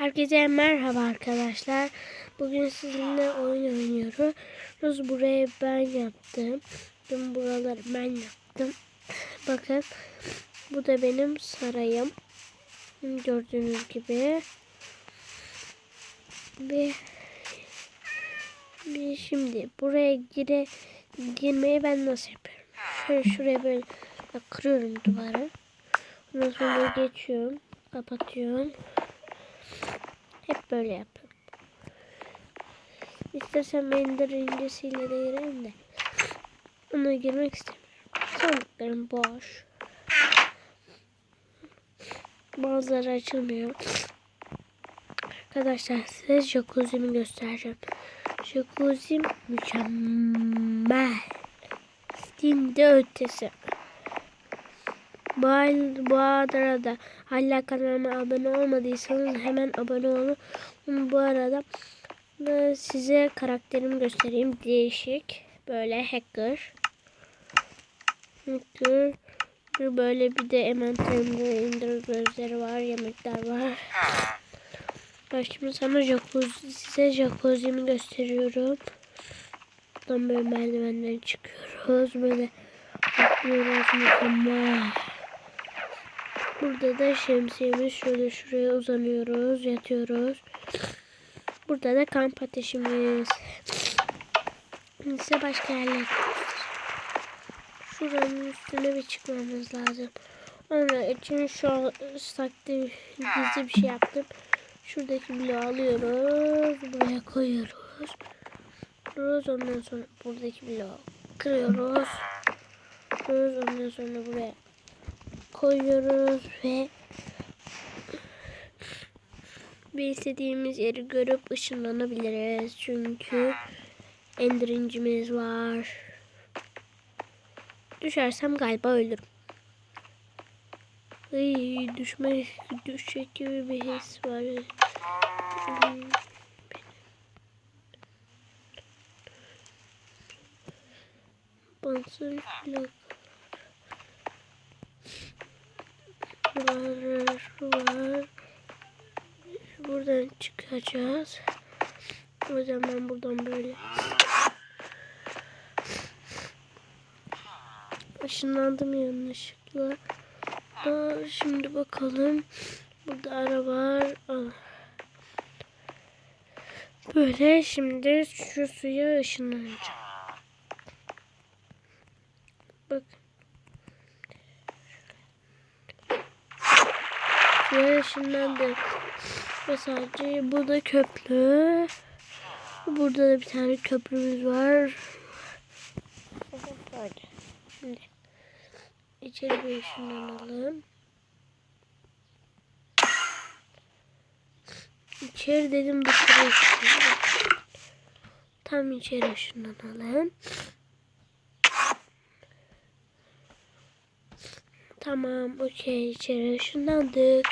Herkese merhaba arkadaşlar. Bugün sizinle oyun oynuyoruz. Burayı ben yaptım. Tüm buraları ben yaptım. Bakın bu da benim sarayım. Gördüğünüz gibi. Bir, bir şimdi buraya gire, girmeyi ben nasıl yapıyorum? Şöyle şuraya böyle kırıyorum duvarı. Ondan sonra geçiyorum. Kapatıyorum. Hep böyle yapıyorum. İstersen Ender incesiyle de gireyim de. Ona girmek istemiyorum. Sandıklarım boş. Bazıları açılmıyor. Arkadaşlar size jacuzzi'mi göstereceğim. Jacuzzi mükemmel. Steam'de ötesi. Bu, arada hala kanalıma abone olmadıysanız hemen abone olun. Bu arada e, size karakterimi göstereyim. Değişik. Böyle hacker. Hacker. Böyle bir de envanterimde indir gözleri var. Yemekler var. Şimdi sana jacuzzi, size jacuzzi'mi gösteriyorum. Buradan böyle merdivenden çıkıyoruz. Böyle atlıyoruz. Mükemmel. Burada da şemsiyemiz şöyle şuraya uzanıyoruz, yatıyoruz. Burada da kamp ateşimiz. Size başka yerler Şuranın üstüne bir çıkmamız lazım. Onun için şu saklı gizli bir şey yaptım. Şuradaki bloğu alıyoruz. Buraya koyuyoruz. Kırıyoruz. Ondan sonra buradaki bloğu kırıyoruz. Kırıyoruz. Ondan sonra buraya koyuyoruz ve bir istediğimiz yeri görüp ışınlanabiliriz. Çünkü endirincimiz var. Düşersem galiba ölürüm. Ay, düşme, düşecek gibi bir his var. Bansır blok. Var. Buradan çıkacağız. O ben buradan böyle ışınlandım yanlışlıkla. Aa, şimdi bakalım. Burada ara var. Aa. Böyle şimdi şu suya ışınlanacağım. Bak. Ve sadece bu da köprü. Burada da bir tane köprümüz var. Böyle. Şimdi içeri bir ışınlanalım. İçeri dedim dışarı ışınlanalım. Tam içeri ışınlanalım. Tamam okey içeri ışınlandık.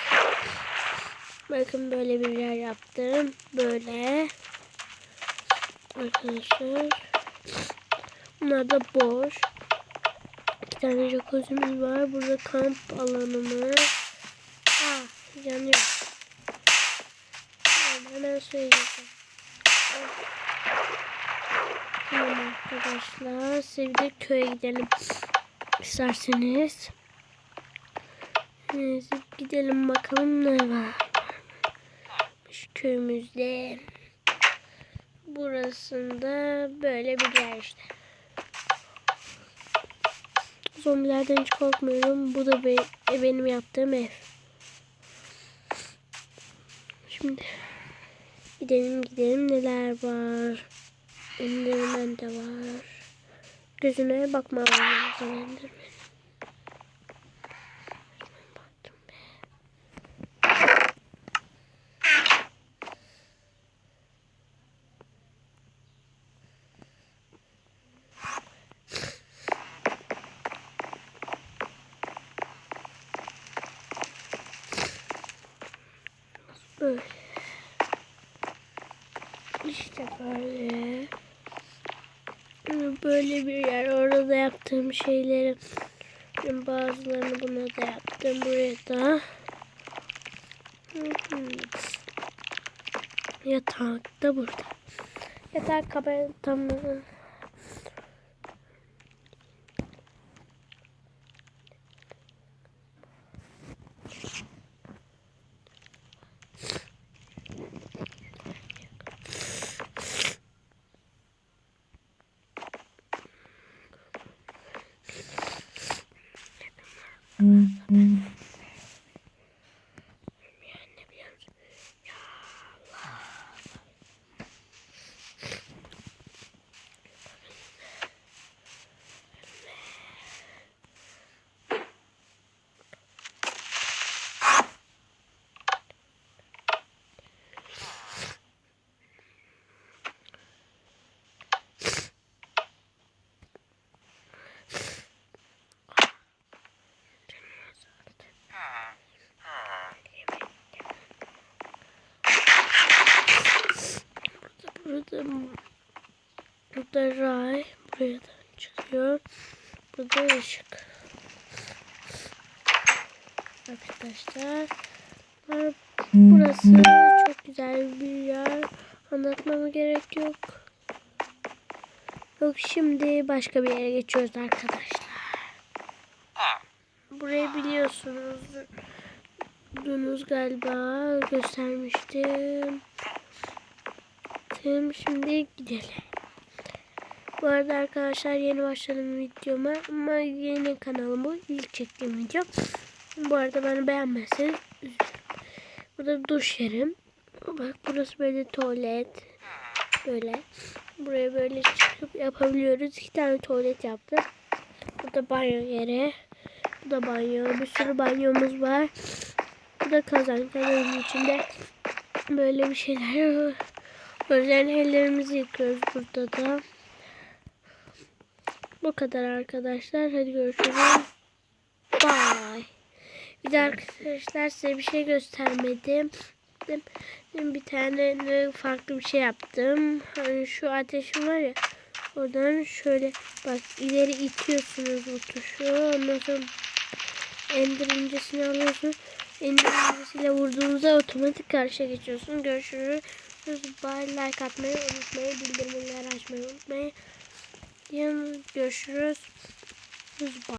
Bakın böyle bir yer yaptım. Böyle. Arkadaşlar. Bunlar da boş. İki tane jacuzzi'miz var. Burada kamp alanımız. Ah yanıyor. Tamam, hemen söyleyeceğim. Tamam arkadaşlar. De köye gidelim. İsterseniz. Neyse gidelim bakalım ne var köyümüzde. Burasında böyle bir yer işte. Zombilerden hiç korkmuyorum. Bu da be benim yaptığım ev. Şimdi gidelim gidelim neler var. Enderman de var. Gözüne bakma lazım. Böyle. İşte böyle. Böyle bir yer. Orada yaptığım şeyleri bazılarını buna da yaptım. Buraya da. Yatak da burada. Yatak kapatamı Burada burada ray buraya da çıkıyor. Burada ışık. Arkadaşlar burası çok güzel bir yer. Anlatmama gerek yok. Yok şimdi başka bir yere geçiyoruz arkadaşlar. Burayı biliyorsunuz. Dunuz galiba göstermiştim. Tamam, Şimdi gidelim. Bu arada arkadaşlar yeni başladım videoma ama yeni kanalım bu. İlk çektiğim video. Bu arada beni beğenmezseniz. Burada duş yerim. Bak burası böyle tuvalet. Böyle. Buraya böyle çıkıp yapabiliyoruz. İki tane tuvalet yaptım. Burada banyo yeri. Bu da banyo. Bir sürü banyomuz var. Bu da kazan. Kazanın içinde böyle bir şeyler var. Özel ellerimizi yıkıyoruz burada da. Bu kadar arkadaşlar. Hadi görüşürüz. Bye. Bir de arkadaşlar size bir şey göstermedim. Bir tane farklı bir şey yaptım. Hani şu ateşim var ya. Oradan şöyle bak ileri itiyorsunuz bu tuşu. Ondan sonra ender incesini alıyorsunuz. Ender incesiyle vurduğunuzda otomatik karşıya geçiyorsun. Görüşürüz. Bye like atmayı unutmayın. Bildirimleri açmayı unutmayın. Yarın görüşürüz. Bye.